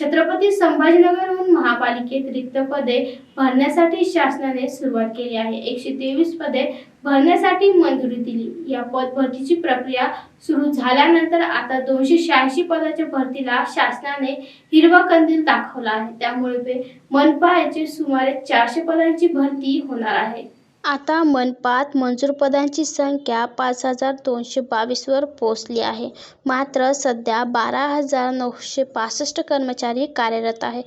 छत्रपती संभाजीनगरहून महापालिकेत रिक्त पदे भरण्यासाठी शासनाने सुरुवात केली आहे. एकशे तेवीस पदे भरण्यासाठी मंजुरी दिली. या पद भरतीची प्रक्रिया सुरू झाल्यानंतर आता दोनशे शहाऐंशी पदाच्या भरतीला शासनाने हिरवा कंदील दाखवला आहे. त्यामुळे ते मनपा याचे सुमारे चारशे पदांची भरती होणार आहे. आता मनपात मंजूरपदांची संख्या पाच हजार दोनशे बावीसवर पोहोचली आहे. मात्र सध्या बारा हजार नऊशे पासष्ट कर्मचारी कार्यरत आहे.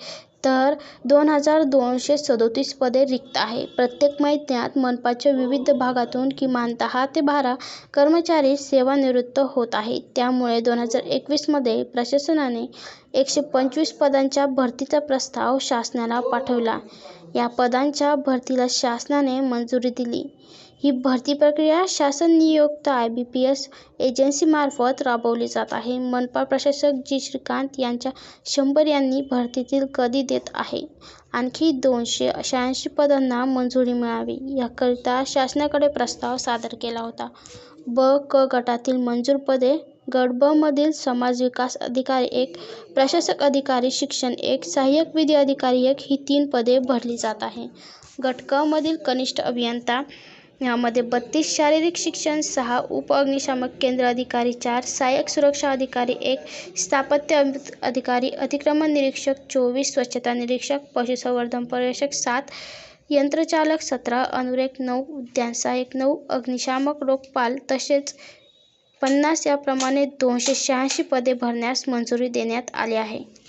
तर दोन हजार दोनशे सदोतीस पदे रिक्त आहे. प्रत्येक महिन्यात मनपाच्या विविध भागातून किमान दहा ते बारा कर्मचारी सेवानिवृत्त होत आहेत. त्यामुळे दोन हजार एकवीसमध्ये प्रशासनाने एकशे पंचवीस पदांच्या भरतीचा प्रस्ताव शासनाला पाठवला. या पदांच्या भरतीला शासनाने मंजुरी दिली. ही भरती प्रक्रिया शासन नियुक्त आय बी पी एस एजन्सीमार्फत राबवली जात आहे. मनपा प्रशासक जी. श्रीकांत यांच्या शंभर यांनी भरतीतील कधी देत आहे? आणखी दोनशे शहाऐंशी पदांना मंजुरी मिळावी याकरिता शासनाकडे प्रस्ताव सादर केला होता. ब. क. गटातील मंजूर पदे गट ब मधील समाज विकास अधिकारी एक प्रशासक अधिकारी शिक्षण एक सहाय्यक विधी अधिकारी एक ही तीन पदे भरली जात आहे. गट क मधील कनिष्ठ अभियंता यामध्ये बत्तीस शारीरिक शिक्षण सहा उप अग्निशामक केंद्र अधिकारी चार सहाय्यक सुरक्षा अधिकारी एक स्थापत्य अधिकारी अतिक्रमण निरीक्षक चोवीस स्वच्छता निरीक्षक पशुसंवर्धन पर्यवेक्षक सात यंत्रचालक सतरा अनुरेक नऊ उद्यान सहाय्यक नऊ अग्निशामक लोकपाल तसेच पन्नास याप्रमाणे दोनशे शहाऐंशी पदे भरण्यास मंजुरी देण्यात आली आहे.